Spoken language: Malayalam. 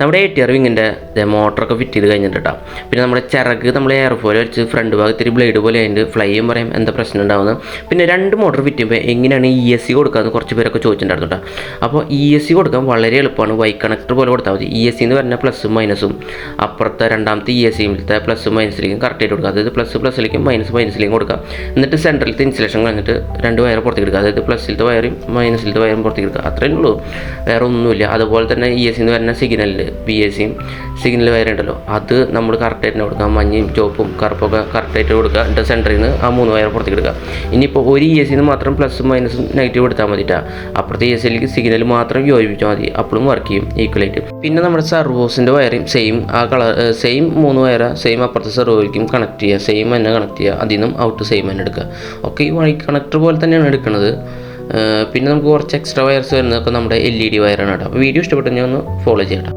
നമ്മുടെ എ ടി ആർ വിങ്ങിന്റെ മോട്ടറൊക്കെ ഫിറ്റ് ചെയ്ത് കഴിഞ്ഞിട്ട് കേട്ടോ പിന്നെ നമ്മുടെ ചിറക് നമ്മൾ എയർഫോയിൽ വെച്ച് ഫ്രണ്ട് ഭാഗത്തിരി ബ്ലേഡ് പോലെ അതിന്റെ ഫ്ലൈയും പറയും എന്താ പ്രശ്നം ഉണ്ടാവുന്നത്? പിന്നെ രണ്ട് മോട്ടർ ഫിറ്റ് ചെയ്യുമ്പോൾ എങ്ങനെയാണ് ഇ എസ് സി കൊടുക്കാമെന്ന് കുറച്ച് പേരൊക്കെ ചോദിച്ചിട്ടുണ്ടായിരുന്നു കേട്ടോ അപ്പോൾ ഇ എസ് സി കൊടുക്കാൻ വളരെ എളുപ്പമാണ്. വൈ കണക്ടർ പോലെ കൊടുത്താൽ മതി. ഇ എസ് സി എന്ന് പറഞ്ഞാൽ പ്ലസും മൈനസും അപ്പുറത്തെ രണ്ടാമത്തെ ഇ എസ് സിയിലത്തെ പ്ലസും മൈനസിലേക്കും കറക്റ്റ് ആയിട്ട് കൊടുക്കുക അതായത് പ്ലസ് പ്ലസിലേക്കും മൈനസ് മൈനസിലേക്കും കൊടുക്കുക എന്നിട്ട് സെൻട്രലത്തെ ഇൻസുലേഷൻ കഴിഞ്ഞിട്ട് രണ്ട് വയർ പുറത്തേക്ക് എടുക്കുക. അതായത് പ്ലസ്സിലത്തെ വയറും മൈനസിലത്തെ വയറും പുറത്തേക്ക് എടുക്കുക. അത്രയേ ഉള്ളൂ. വേറെ ഒന്നുമില്ല. അതുപോലെ തന്നെ ഇ എസ് സി എന്ന് പറഞ്ഞ സിഗ്നലിൽ ബി എസ് സിയും സിഗ്നൽ വയർ ഉണ്ടല്ലോ. അത് നമ്മൾ കറക്റ്റായിട്ട് കൊടുക്കുക. മഞ്ഞയും ചുവപ്പും കറുപ്പൊക്കെ കറക്റ്റായിട്ട് കൊടുക്കുക. എന്നിട്ട് സെന്ററിൽ നിന്ന് ആ മൂന്ന് വയർ പുറത്തേക്ക് എടുക്കുക. ഇനിയിപ്പോൾ ഒരു ഇ എസ് സിന്ന് മാത്രം പ്ലസും മൈനസും നെഗറ്റീവ് എടുത്താൽ മതിട്ടാ. അപ്പുറത്തെ ഇ എസ് സിയിലേക്ക് സിഗ്നൽ മാത്രം യോജിപ്പിച്ചാൽ മതി. അപ്പോഴും വർക്ക് ചെയ്യും ഈക്വലായിട്ട് പിന്നെ നമ്മുടെ സർവോസിന്റെ വയറും സെയിം ആ കളർ സെയിം മൂന്ന് വയറ സെയിം അപ്പുറത്തെ സർവോയിലേക്കും കണക്ട് ചെയ്യുക. സെയിം തന്നെ കണക്ട് ചെയ്യുക. അതിൽ നിന്നും ഔട്ട് സെയിം തന്നെ എടുക്കുക. ഒക്കെ ഈ വഴി കണക്ടർ പോലെ തന്നെയാണ് എടുക്കുന്നത്. പിന്നെ നമുക്ക് കുറച്ച് എക്സ്ട്രാ വയർസ് വരുന്നതൊക്കെ നമ്മുടെ എൽ ഇ ഡി വയറാണ് കേട്ടോ. വീഡിയോ ഇഷ്ടപ്പെട്ടെങ്കിൽ ഒന്ന് ഫോളോ ചെയ്യട്ടോ